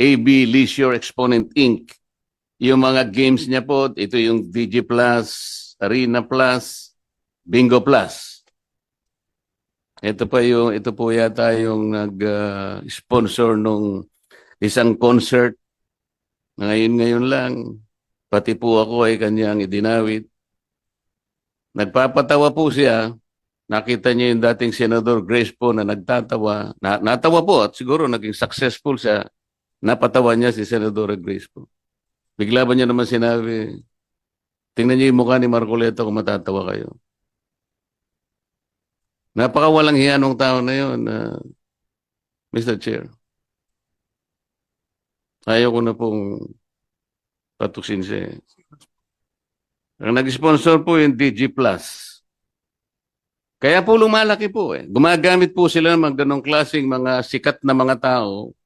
AB Leisure Exponent Inc. Yung mga games niya po, ito yung DG Plus, Arena Plus, Bingo Plus. Ito pa yung ito po yata yung nag-sponsor nung isang concert ngayon ngayon lang pati po ako ay kanyang idinawit. Nagpapatawa po siya. Nakita niya yung dating Senador Grace po na nagtatawa. Na, natawa po at siguro naging successful siya. Napatawa niya si Senador Grace po. Bigla ba niya naman sinabi, tingnan niyo yung mukha ni Marcoleta kung matatawa kayo. Napakawalang hiya nung tao na yun, uh, Mr. Chair. Ayaw ko na pong patuksin siya. eh. Ang nag-sponsor po yung DG Plus. Kaya po lumalaki po eh. Gumagamit po sila ng mga ganong klaseng mga sikat na mga tao